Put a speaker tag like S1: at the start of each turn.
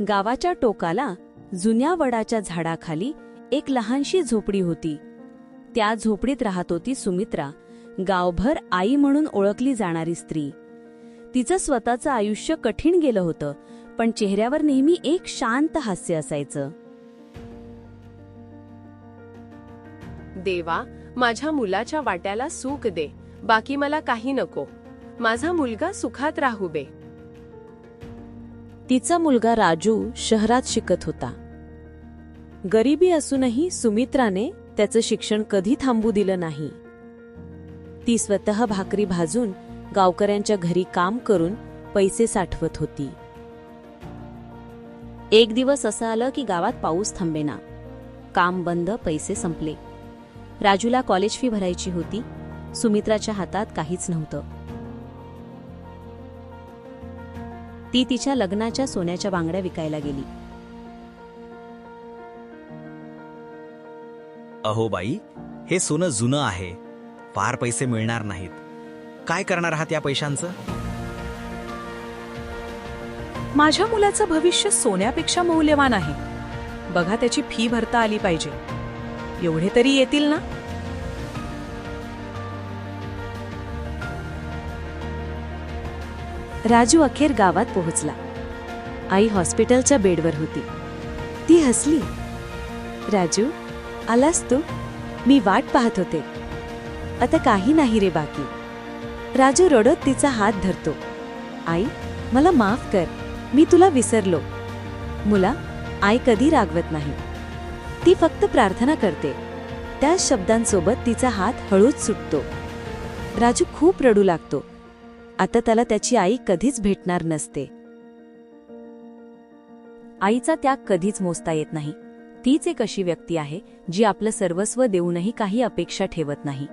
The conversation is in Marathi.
S1: गावाच्या टोकाला जुन्या वडाच्या झाडाखाली एक लहानशी झोपडी होती. त्या झोपडीत राहत होती सुमित्रा गावभर आई म्हणून ओळखली जाणारी स्त्री. तिचं स्वतःचं आयुष्य कठीण गेलं होतं पण चेहऱ्यावर नेहमी एक शांत हास्य असायचं.
S2: देवा माझ्या मुलाच्या वाट्याला सुख दे बाकी मला काही नको. माझा मुलगा सुखात राहू बे
S1: तिचा मुलगा राजू शहरात शिकत होता. गरिबी असूनही सुमित्राने त्याचं शिक्षण कधी थांबू दिलं नाही. ती स्वतः भाकरी भाजून गावकऱ्यांच्या घरी काम करून पैसे साठवत होती. एक दिवस असं आलं की गावात पाऊस थांबेना. काम बंद पैसे संपले. राजूला कॉलेज फी भरायची होती. सुमित्राच्या हातात काहीच नव्हतं. ती तिच्या लग्नाच्या सोन्याच्या बांगड्या विकायला गेली.
S3: अहो बाई हे सोनं जुनं आहे. फार पैसे मिळणार नाहीत. काय करणार आहात या पैशांचं?
S4: माझ्या मुलाचं भविष्य सोन्यापेक्षा मौल्यवान आहे. बघा त्याची फी भरता आली पाहिजे. एवढे तरी येतील ना?
S1: राजू अखेर गावात पोहोचला. आई हॉस्पिटलच्या बेडवर होती. ती हसली. राजू आलास तू? मी वाट पाहत होते. आता काही नाही रे बाकी. राजू रडत तिचा हात धरतो. आई मला माफ कर. मी तुला विसरलो. मुला आई कधी रागवत नाही. ती फक्त प्रार्थना करते. त्या शब्दांसोबत तिचा हात हळूच सुटतो. राजू खूप रडू लागतो. आता त्याला त्याची आई कधीच भेटणार नसते. आईचा त्याग कधीच मोजता येत नाही. तीच एक अशी व्यक्ती आहे जी आपलं सर्वस्व देऊनही काही अपेक्षा ठेवत नाही.